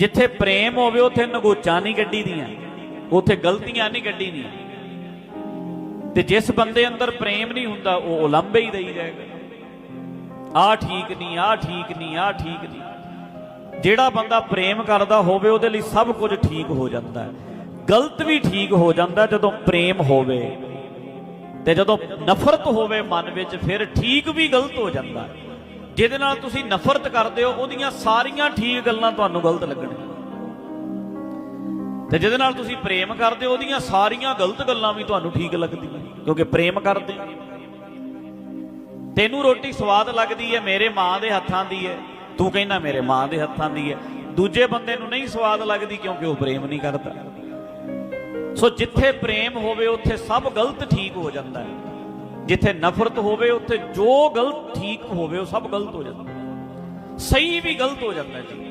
ਜਿੱਥੇ ਪ੍ਰੇਮ ਹੋਵੇ, ਉੱਥੇ ਨਗੋਚਾਂ ਨਹੀਂ ਗੱਡੀ ਦੀਆਂ ਉੱਥੇ ਗਲਤੀਆਂ ਨਹੀਂ ਗੱਡੀ ਦੀਆਂ ਤੇ ਜਿਸ ਬੰਦੇ ਅੰਦਰ ਪ੍ਰੇਮ ਨਹੀਂ ਹੁੰਦਾ, ਉਹ ਉਲੰਭੇ ਹੀ ਦੇਈ ਜਾਏਗਾ। ਆ ਠੀਕ ਨਹੀਂ ਆ ਠੀਕ ਨਹੀਂ ਆ ਠੀਕ ਨਹੀਂ। ਜਿਹੜਾ ਬੰਦਾ ਪ੍ਰੇਮ ਕਰਦਾ ਹੋਵੇ, ਉਹਦੇ ਲਈ ਸਭ ਕੁਝ ਠੀਕ ਹੋ ਜਾਂਦਾ ਹੈ। ਗਲਤ ਵੀ ਠੀਕ ਹੋ ਜਾਂਦਾ ਜਦੋਂ ਪ੍ਰੇਮ ਹੋਵੇ। ਤੇ ਜਦੋਂ ਨਫ਼ਰਤ ਹੋਵੇ ਮਨ ਵਿੱਚ, ਫਿਰ ਠੀਕ ਵੀ ਗਲਤ ਹੋ ਜਾਂਦਾ ਹੈ। ਜਿਹਦੇ ਨਾਲ ਤੁਸੀਂ ਨਫ਼ਰਤ ਕਰਦੇ ਹੋ, ਉਹਦੀਆਂ ਸਾਰੀਆਂ ਠੀਕ ਗੱਲਾਂ ਤੁਹਾਨੂੰ ਗਲਤ ਲੱਗਣਗੀਆਂ ਤੇ ਜਿਹਦੇ ਨਾਲ ਤੁਸੀਂ ਪ੍ਰੇਮ ਕਰਦੇ ਹੋ, ਉਹਦੀਆਂ ਸਾਰੀਆਂ ਗਲਤ ਗੱਲਾਂ ਵੀ ਤੁਹਾਨੂੰ ਠੀਕ ਲੱਗਦੀਆਂ। ਕਿਉਂਕਿ ਪ੍ਰੇਮ ਕਰਦੇ ਤੈਨੂੰ ਰੋਟੀ ਸਵਾਦ ਲੱਗਦੀ ਹੈ, ਮੇਰੇ ਮਾਂ ਦੇ ਹੱਥਾਂ ਦੀ ਹੈ। ਤੂੰ ਕਹਿੰਦਾ, ਮੇਰੇ ਮਾਂ ਦੇ ਹੱਥਾਂ ਦੀ ਹੈ। ਦੂਜੇ ਬੰਦੇ ਨੂੰ ਨਹੀਂ ਸਵਾਦ ਲੱਗਦੀ ਕਿਉਂਕਿ ਉਹ ਪ੍ਰੇਮ ਨਹੀਂ ਕਰਦਾ। ਸੋ ਜਿੱਥੇ ਪ੍ਰੇਮ ਹੋਵੇ, ਉੱਥੇ ਸਭ ਗਲਤ ਠੀਕ ਹੋ ਜਾਂਦਾ ਹੈ। ਜਿੱਥੇ ਨਫ਼ਰਤ ਹੋਵੇ, ਉੱਥੇ ਜੋ ਗਲਤ ਠੀਕ ਹੋਵੇ, ਉਹ ਸਭ ਗਲਤ ਹੋ ਜਾਂਦਾ। ਸਹੀ ਵੀ ਗਲਤ ਹੋ ਜਾਂਦਾ ਜੀ।